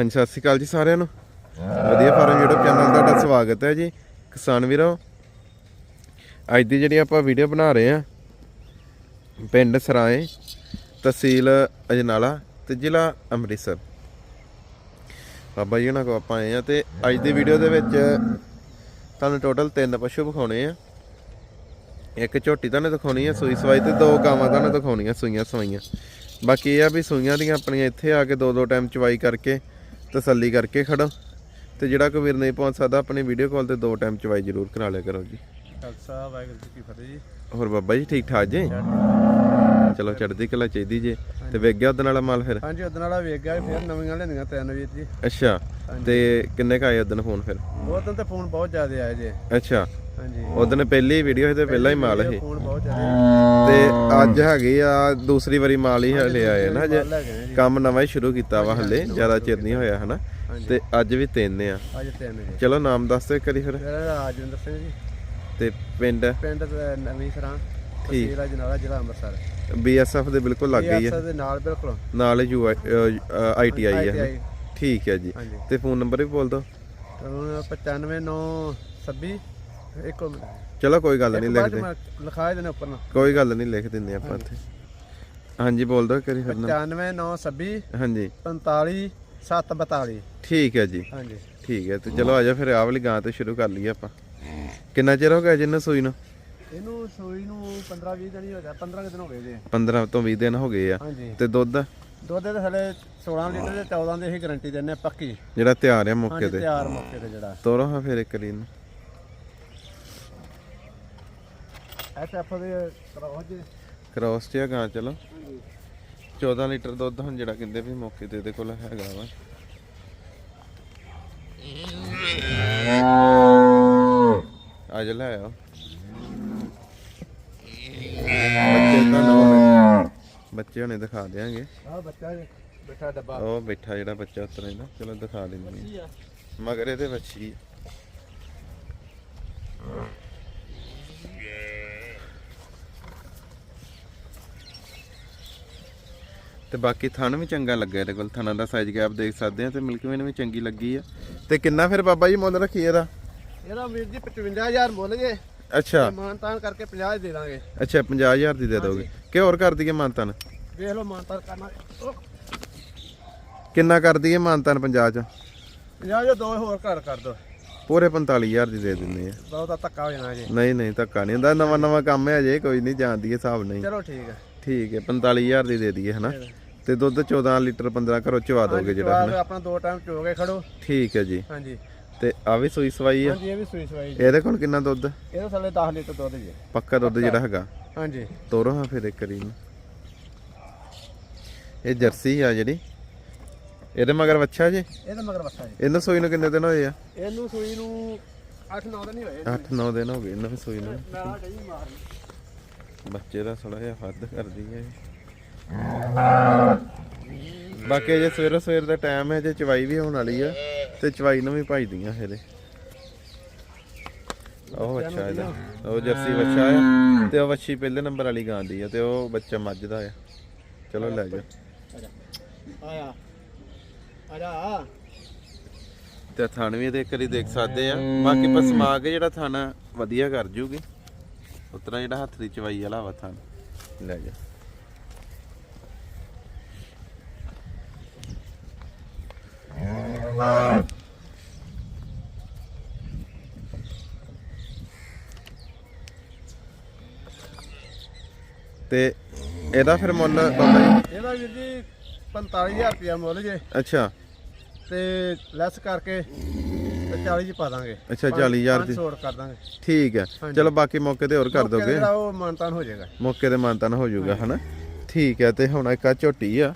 ਹਾਂਜੀ, ਸਤਿ ਸ਼੍ਰੀ ਅਕਾਲ ਜੀ ਸਾਰਿਆਂ ਨੂੰ। ਵਧੀਆ ਫਾਰਮ YouTube ਚੈਨਲ ਦਾ ਤੁਹਾਡਾ ਸਵਾਗਤ ਹੈ ਜੀ। ਕਿਸਾਨ ਵੀਰੋ, ਅੱਜ ਦੀ ਜਿਹੜੀ ਆਪਾਂ ਵੀਡੀਓ ਬਣਾ ਰਹੇ ਆ ਪਿੰਡ ਸਰਾਏ ਤਹਿਸੀਲ ਅਜਨਾਲਾ ਤੇ ਜ਼ਿਲ੍ਹਾ ਅੰਮ੍ਰਿਤਸਰ। ਬਾਬਾ ਜੀ ਉਹਨਾਂ ਕੋ ਆਪਾਂ ਆਏ ਆ ਤੇ ਅੱਜ ਦੀ ਵੀਡੀਓ ਦੇ ਵਿੱਚ ਤੁਹਾਨੂੰ ਟੋਟਲ ਤਿੰਨ ਪਸ਼ੂ ਵਿਖਾਉਣੇ ਆ। ਇੱਕ ਝੋਟੀ ਤੁਹਾਨੂੰ ਦਿਖਾਉਣੀ ਆ, ਸੂਈ ਸਵਾਈ ਤੇ ਦੋ ਗਾਵਾਂ ਤੁਹਾਨੂੰ ਦਿਖਾਉਣੀਆਂ, ਸੂਈਆਂ ਸਵਾਈਆਂ। ਬਾਕੀ ਇਹ ਆ ਵੀ ਸੂਈਆਂ ਦੀਆਂ ਆਪਣੀਆਂ ਇੱਥੇ ਆ ਕੇ ਦੋ ਦੋ ਟਾਈਮ ਚਵਾਈ ਕਰਕੇ ਤਸੱਲੀ ਕਰਕੇ ਖੜੋ। ਤੇ ਜਿਹੜਾ ਕੋਈ ਵੀਰ ਨਹੀਂ ਪਹੁੰਚ ਸਕਦਾ ਆਪਣੀ ਵੀਡੀਓ ਕਾਲ ਤੇ ਦੋ ਟਾਈਮ ਚਵਾਈ ਜ਼ਰੂਰ ਕਰਾ ਲਿਆ ਕਰੋ ਜੀ। ਖਾਲਸਾ ਵਾਹਿਗੁਰੂ ਜੀ ਕੀ ਫਤਿਹ ਜੀ। ਹੋਰ ਬਾਬਾ ਜੀ ਠੀਕ ਠਾਕ ਜੀ? ਚਲੋ ਚੜ੍ਹਦੀ ਕਲਾ ਚਾਹੀਦੀ ਜੇ। ਤੇ ਵੇਖ ਗਿਆ ਉਹਦੇ ਨਾਲ ਮਾਲ ਫਿਰ? ਹਾਂਜੀ ਉਦੋਂ ਵਾਲਾ ਵੇਖ ਗਿਆ ਫਿਰ ਨਵੀਆਂ ਲੈਣੀਆਂ ਤਿੰਨ ਵੀਰ ਜੀ। ਅੱਛਾ। ਤੇ ਕਿੰਨੇ ਕ ਆਏ ਉਦੋਂ ਫੋਨ ਫਿਰ? ਉਹ ਤੇ ਫੋਨ ਬਹੁਤ ਜ਼ਿਆਦਾ ਆਏ ਜੇ। ਅੱਛਾ। ਉਦੋਂ ਪਹਿਲੀ ਵੀਡੀਓ ਸੀ ਤੇ ਪਹਿਲਾਂ ਹੀ ਮਾਲ ਸੀ। ਫੋਨ ਬਹੁਤ ਜ਼ਿਆਦਾ ਤੇ ਅੱਜ ਹੈਗੀ ਆ ਦੂਸਰੀ ਵਾਰੀ ਮਾਲ ਹੀ ਹਲੇ ਆਏ ਨਾ ਜੇ ਲੈ ਗਏ ਜੀ ਕੰਮ ਨਵਾਂ ਹੀ ਸ਼ੁਰੂ ਕੀਤਾ ਵਾ ਹਲੇ ਜ਼ਿਆਦਾ ਚਿਰ ਨਹੀਂ ਹੋਇਆ ਹਨਾ। ਤੇ ਅੱਜ ਵੀ ਤਿੰਨ ਆ। ਅੱਜ ਤਿੰਨ ਚਲੋ ਨਾਮ ਦੱਸ ਦਿਓ ਇੱਕ ਵਾਰੀ ਫਿਰ। ਸਿੰਘ ਜੀ। ਤੇ ਪਿੰਡ? ਪਿੰਡ ਨਵੀਂ ਸਰਾਂ ਤਹਿਸੀਲ ਜਨਾਲਾ ਜ਼ਿਲ੍ਹਾ ਅੰਮ੍ਰਿਤਸਰ। ਬੀਐਸਐਫ ਦੇ ਬਿਲਕੁਲ ਲੱਗ ਗਈ ਆ। ਇਹ ਦੇ ਨਾਲ ਬਿਲਕੁਲ। ਨਾਲ ਯੂ ਆਈਟੀਆਈ? ITI ਠੀਕ ਹੈ ਜੀ। ਤੇ ਫੋਨ ਨੰਬਰ ਵੀ ਬੋਲ ਦਿਓ। ਹੁਣ 95926 ਇੱਕ ਮਿੰਟ। ਚਲੋ ਕੋਈ ਗੱਲ ਨਹੀਂ ਲਿਖ ਬਾਅਦ ਦੇ। ਮੈਂ ਲਿਖਾਏ ਦੇਣੇ ਉੱਪਰ ਨਾ ਕੋਈ ਗੱਲ ਨਹੀਂ ਲਿਖ ਦਿੰਦੇ ਆਪਾਂ ਇੱਥੇ। ਹਾਂਜੀ ਬੋਲ ਦਿਓ ਕਰੀ ਫਿਰ ਨਾ 95926 ਹਾਂਜੀ। 45 742 ਠੀਕ ਹੈ ਜੀ। ਹਾਂਜੀ। ਠੀਕ ਹੈ ਤੇ ਚਲੋ ਆਜਾ ਫਿਰ ਆਹ ਵਾਲੀ ਗਾਂ ਤੇ ਸ਼ੁਰੂ ਕਰ ਲਈਏ ਆਪਾਂ। ਕਿੰਨਾ ਚਿਰ ਹੋ ਗਿਆ ਜਿੰਨਾ ਸੂਈ ਨੂੰ? ਇਹਨੂੰ ਸੂਈ ਨੂੰ 15 20 ਦਿਨ ਹੀ ਹੋ ਗਿਆ। 15 ਕੁ ਦਿਨ ਹੋ ਗਏ ਜੀ। 15 ਤੋਂ 20 ਦਿਨ ਹੋ ਗਏ ਆ। ਹਾਂਜੀ। ਤੇ ਦੁੱਧ? ਦੁੱਧ ਦੇ ਥੱਲੇ 16 ਲੀਟਰ ਦੇ 14 ਦੇ ਹੀ ਗਾਰੰਟੀ ਦਿੰਨੇ ਆ ਪੱਕੀ। ਜਿਹੜਾ ਤਿਆਰ ਆ ਮੌਕੇ ਹਾਂਜੀ ਤੇ। ਤਿਆਰ ਮੌਕੇ ਤੇ ਜਿਹੜਾ। ਤੋਰੋ ਹਾਂ ਫਿਰ ਇੱਕ ਰੀ ਨੂੰ ਐਸਐਫ ਦੇ ਕਰੋਜ ਕ੍ਰੋਸ ਤੇ ਆ ਗਾਂ ਚਲੋ। 14 ਲੀਟਰ ਦੁੱਧ ਹੁਣ ਜਿਹੜਾ ਕਹਿੰਦੇ ਵੀ ਮੌਕੇ ਤੇ ਇਹਦੇ ਕੋਲ ਹੈਗਾ ਵਾ। ਲੈ ਆਓ। ਬੱਚੇ ਤੁਹਾਨੂੰ ਬੱਚੇ ਹੁਣੇ ਦਿਖਾ ਦਿਆਂਗੇ। ਆ ਬੱਚਾ ਜੀ, ਬੈਠਾ ਡੱਬਾ। ਉਹ ਬੈਠਾ ਜਿਹੜਾ ਬੱਚਾ ਉਤਰ ਇਹਦਾ ਚਲੋ ਦਿਖਾ ਦਿੰਦੇ ਆ। ਮਗਰ ਇਹਦੇ ਵੱਛੀ ਤੇ ਬਾਕੀ ਥਣ ਵੀ ਚੰਗਾ ਲੱਗਾ ਇਹਦੇ ਕੋਲ। ਥਣਾਂ ਦਾ ਸਾਈਜ਼ ਗੈਪ ਦੇਖ ਸਕਦੇ ਆ ਤੇ ਮਿਲਕੀ ਵੇਨ ਵੀ ਚੰਗੀ ਲੱਗੀ ਆ। ਤੇ ਕਿੰਨਾ ਫਿਰ ਬਾਬਾ ਜੀ ਮੁੱਲ ਰੱਖੀ ਇਹਦਾ? ਇਹਦਾ ਵੀਰ ਜੀ 55000 ਮੁੱਲ ਜੇ। ਅੱਛਾ। ਮਾਨਤਾਨ ਕਰਕੇ 50 ਦੇ ਦਾਂਗੇ। ਅੱਛਾ 50000 ਦੀ ਦੇ ਦੋਗੇ। ਕਿ ਹੋਰ ਕਰ ਦਈਏ ਮਾਨਤਨ? ਵੇਖ ਲਓ ਮਾਨਤਾਨ ਕਰਨਾ। ਕਿੰਨਾ ਕਰ ਦਈਏ ਮਾਨਤਨ 50 ਚ? 50 ਜੋ ਦੋ ਹੋਰ ਘਰ ਕਰ ਦੋ। ਪੂਰੇ 45000 ਦੀ ਦੇ ਦਿੰਦੇ ਆ। ਬਹੁਤਾ ਧੱਕਾ ਹੋ ਜਾਣਾ ਜੀ। ਨਹੀਂ ਨਹੀਂ ਧੱਕਾ ਨਹੀਂ ਹੁੰਦਾ। ਨਵਾਂ ਨਵਾਂ ਕੰਮ ਹੈ ਅਜੇ ਕੋਈ ਨਹੀਂ ਜਾਣਦੀ ਹਿਸਾਬ ਨਹੀਂ। ਚਲੋ ਠੀਕ ਹੈ ਠੀਕ ਹੈ 45000 ਦੀ ਦੇ ਦਈਏ ਹਨਾ? ਤੇ ਦੁੱਧ 14 ਲੀਟਰ 15 ਘਰੋਂ ਚਵਾ ਦੋਗੇ ਜਿਹੜਾ ਹਨਾ? ਆਪਣਾ ਦੋ ਟਾਈਮ ਚੋ ਕੇ ਖੜੋ। ਠੀਕ ਹੈ ਜੀ। ਹਾਂਜੀ। ਤੇ ਆ ਵੀ ਸੂਈ ਸਵਾਈ ਆ? ਹਾਂਜੀ ਇਹ ਵੀ ਸੂਈ ਸਵਾਈ ਜੀ। ਇਹਦੇ ਕੋਲ ਕਿੰਨਾ ਦੁੱਧ? ਇਹਦੇ ਥੱਲੇ 10 ਲੀਟਰ ਦੁੱਧ ਜੀ। ਪੱਕਾ ਦੁੱਧ ਜਿਹੜਾ ਹੈਗਾ? ਹਾਂਜੀ। ਤੋਰੋ ਹਾਂ ਫਿਰ ਇੱਕ ਰੀ ਨੂੰ ਇਹ ਜਰਸੀ ਆ ਜਿਹੜੀ। ਇਹਦੇ ਮਗਰ ਵੱਛਾ ਜੀ? ਇਹਦਾ ਮਗਰ ਬੱਸਾ ਜੀ। ਇਹਨਾਂ ਸੂਈ ਨੂੰ ਕਿੰਨੇ ਦਿਨ ਹੋਏ ਆ? ਇਹਨੂੰ ਸੂਈ ਨੂੰ 8-9 ਦਿਨ ਹੀ ਹੋਏ 8-9 ਦਿਨ ਹੋ ਗਏ ਇਹਨਾਂ ਨੂੰ ਸੂਈ ਨੂੰ। ਮੈਂ ਆ ਡਈ ਮਾਰਨ। ਬੱਚੇ ਦਾ ਥੋੜਾ ਜਿਹਾ ਹੱਦ ਕਰਦੀ ਹੈ। ਬਾਕੀ ਜੇ ਸਵੇਰ ਸਵੇਰ ਦਾ ਟਾਈਮ ਹੈ ਜੇ ਚਵਾਈ ਵੀ ਹੋਣ ਵਾਲੀ ਆ ਤੇ ਚਵਾਈ ਨੂੰ ਵੀ ਭਾਈਦੀਆਂ ਇਹਦੇ। ਉਹ ਅੱਛਾ ਇਹਦਾ। ਉਹ ਜਰਸੀ ਬੱਚਾ ਆ ਤੇ ਉਹ ਵੱਛੀ ਪਹਿਲੇ ਨੰਬਰ ਵਾਲੀ ਗਾਂ ਦੀ ਆ ਤੇ ਉਹ ਬੱਚਾ ਮੱਝ ਦਾ ਆ। ਚਲੋ ਲੈ ਜਾ ਆਇਆ। ਤੇ ਥਣ ਵੀ ਇਹਦੇ ਇੱਕ ਵਾਰੀ ਦੇਖ ਸਕਦੇ ਆ। ਬਾਕੀ ਪਸਮਾ ਕੇ ਜਿਹੜਾ ਥਣ ਵਧੀਆ ਕਰ ਜੂਗੀ। ਉਤਰਾ ਜਿਹੜਾ ਹੱਥ ਦੀ ਚਵਾਈ ਵਾਲਾ ਵਾ ਥਣ ਲੈ ਜਾ। ਤੇ ਇਹਦਾ ਫਿਰ ਮੁੱਲ ਬਾਬਾ ਜੀ? ਇਹਦਾ ਵੀਰ ਜੀ 45000 ਰੁਪਇਆ ਮੁੱਲ ਜੇ। ਅੱਛਾ। ਤੇ ਲੈਸ ਕਰਕੇ ਤੇ 40 ਚ ਪਾ ਦਾਂਗੇ। ਅੱਛਾ, 40,000 ਦੀ। 500 ਕਰ ਦਾਂਗੇ। ਠੀਕ ਹੈ। ਚਲੋ ਬਾਕੀ ਮੌਕੇ ਤੇ ਹੋਰ ਕਰ ਦੋਗੇ? ਜਿਹੜਾ ਉਹ ਮਾਨਤਾਨ ਹੋ ਜਾਏਗਾ। ਮੌਕੇ ਤੇ ਮਾਨਤਨ ਹੋ ਜਾਊਗਾ ਹਨਾ? ਠੀਕ ਹੈ ਤੇ ਹੁਣ ਇੱਕ ਆ ਝੋਟੀ ਆ।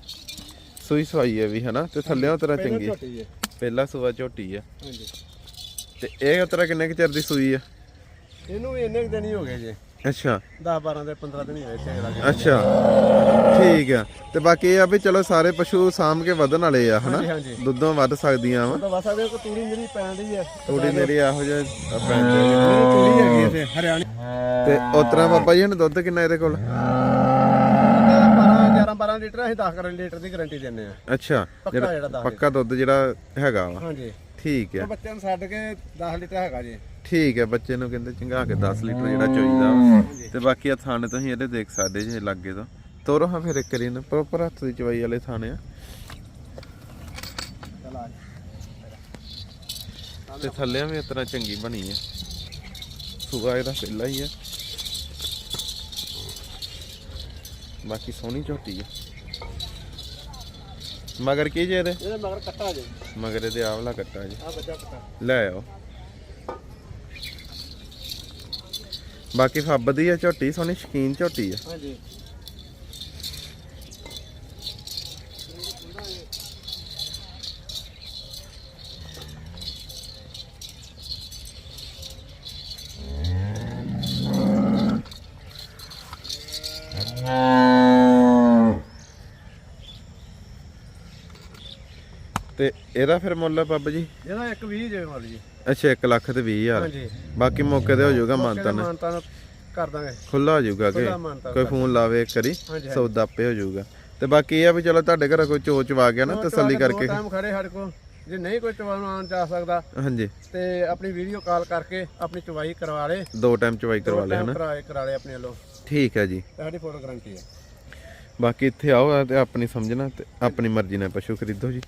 ਸੂਈ ਸਵਾਈ ਹੈ ਵੀ ਹਨਾ? ਤੇ ਥੱਲੇੋਂ ਤੇਰਾ ਚੰਗੀ। ਪਹਿਲਾ ਸੂਆ ਝੋਟੀ ਆ। ਹਾਂਜੀ। ਤੇ ਇਹ ਉਤਰਾ ਕਿੰਨੇ ਕੁ ਚਿਰ ਦੀ ਸੂਈ ਆ? ਇਹਨੂੰ ਵੀ ਇੰਨੇ ਕੁ ਦਿਨ ਹੀ ਹੋ ਗਏ ਜੇ। ਅੱਛਾ। 10 12 ਦੇ 15 ਦਿਨ ਹੀ ਹੋਏ ਲੱਗੇ ਅੱਛਾ। ਠੀਕ ਆ ਤੇ ਬਾਕੀ ਇਹ ਆ ਵੀ ਚਲੋ ਸਾਰੇ ਪਸ਼ੂ ਸਾਂਭ ਕੇ ਵਧਣ ਵਾਲੇ ਆ ਹਨਾ? ਦੁੱਧੋਂ ਵੱਧ ਸਕਦੀਆਂ ਵਾ। ਤਾਂ ਬਸ ਆਦੇ ਕੋ ਤੂੜੀ ਮੇਰੀ ਪੈਣ ਦੀ ਹੈ ਥੋੜੀ ਮੇਰੀ ਇਹੋ ਜਿਹਾ ਪੈਂਦੇ ਮੇਰੀ ਤੂੜੀ ਹੈਗੀ ਇੱਥੇ ਹਰਿਆਣੇ। ਤੇ ਉਤਰਾ ਬਾਬਾ ਜੀ ਹੁਣ ਦੁੱਧ ਕਿੰਨਾ ਇਹਦੇ ਕੋਲ? 12 11 12 12 ਲੀਟਰ ਅਸੀਂ 10 ਲੀਟਰ ਦੀ ਗਾਰੰਟੀ ਦਿੰਨੇ ਆ। ਅੱਛਾ ਪੱਕਾ ਜਿਹੜਾ ਜਿਹੜਾ 10 ਪੱਕਾ ਦੁੱਧ ਜਿਹੜਾ ਹੈਗਾ ਵਾ। ਹਾਂਜੀ। ਠੀਕ ਹੈ ਬੱਚਿਆਂ ਨੂੰ ਛੱਡ ਕੇ 10 ਲੀਟਰ ਹੈਗਾ ਜੀ। ਠੀਕ ਹੈ ਬੱਚੇ ਨੂੰ ਕਹਿੰਦੇ ਚੰਗਾ ਕੇ 10 ਲੀਟਰ ਜਿਹੜਾ ਚੋਈਦਾ ਵਾ। ਤੇ ਬਾਕੀ ਆ ਥਾਣੇ ਤੁਸੀਂ ਇਹਦੇ ਦੇਖ ਸਕਦੇ ਜੇ ਲੱਗੇ ਤੋਂ। ਤੋਰੋ ਹਾਂ ਫਿਰ ਇੱਕ ਵਾਰੀ ਨਾ ਪ੍ਰੋਪਰ ਹੱਥ ਦੀ ਚਵਾਈ ਵਾਲੇ ਥਾਣੇ ਆ। ਆ ਤੇ ਥੱਲੇ ਵੀ ਇਸ ਤਰ੍ਹਾਂ ਚੰਗੀ ਬਣੀ ਹੈ ਸੁਗਾ ਇਹਦਾ ਪਹਿਲਾ ਹੀ ਹੈ ਬਾਕੀ ਸੋਹਣੀ ਝੋਟੀ ਹੈ ਮਗਰ ਕੀ ਜੇ ਇਹਦੇ? ਇਹਦੇ ਮਗਰ ਕੱਟਾ ਜੀ। ਮਗਰ ਇਹਦੇ ਆਵਲਾ ਕੱਟਾ ਜੀ। ਆ ਬੱਚਾ ਕੱਟਾ। ਲੈ ਆਓ। ਬਾਕੀ ਫੱਬਦੀ ਹੈ ਝੋਟੀ ਸੋਹਣੀ ਸ਼ਕੀਨ ਝੋਟੀ ਹੈ ਹਾਂਜੀ। ਤੇ ਇਹਦਾ ਫਿਰ ਮੁੱਲ ਹੈ ਬੱਬ ਜੀ? ਇਹਦਾ ਇੱਕ 20 ਜਿਵੇਂ ਮਰ ਜੀ। ਅੱਛਾ 1 ਲੱਖ ਤੇ 20 ਹਜ਼ਾਰ। ਹਾਂਜੀ। ਬਾਕੀ ਮੌਕੇ ਤੇ ਹੋ ਜਾਊਗਾ ਮੌਕੇ ਤੇ ਮਾਨਤਨ ਮਾਨਤਾਨ ਕਰ ਦਾਂਗੇ। ਖੁੱਲਾ ਹੋ ਜਾਊਗਾ ਕਿ ਕੋਈ ਫੋਨ ਲਾਵੇ ਇੱਕ ਵਾਰੀ ਸੌਦਾ ਆਪੇ ਹੋ ਜਾਊਗਾ। ਤੇ ਬਾਕੀ ਇਹ ਆ ਵੀ ਚਲੋ ਤੁਹਾਡੇ ਘਰ ਕੋਈ ਚੋਚ ਵਾ ਗਿਆ ਨਾ ਤਸੱਲੀ ਕਰਕੇ। ਟਾਈਮ ਖੜੇ ਸਾਡੇ ਕੋਲ। ਜੇ ਨਹੀਂ ਕੋਈ ਚਵਾਉਣ ਆਉਣ ਜਾ ਸਕਦਾ ਹਾਂਜੀ। ਤੇ ਆਪਣੀ ਵੀਡੀਓ ਕਾਲ ਕਰਕੇ ਆਪਣੀ ਚਵਾਈ ਕਰਵਾ ਲੇ। ਦੋ ਟਾਈਮ ਚਵਾਈ ਕਰਵਾ ਲੈ ਹਨਾ? ਕਰਾ ਕਰਾ ਲੇ ਆਪਣੇ ਵੱਲੋਂ। ਠੀਕ ਹੈ ਜੀ। ਤੇ ਸਾਡੀ ਫੋਟੋ ਗਾਰੰਟੀ ਹੈ। ਬਾਕੀ ਇੱਥੇ ਆਓ ਤੇ ਆਪਣੀ ਸਮਝਣਾ ਤੇ ਆਪਣੀ ਮਰਜ਼ੀ ਨਾਲ ਪਸ਼ੂ ਖਰੀਦੋ ਜੀ।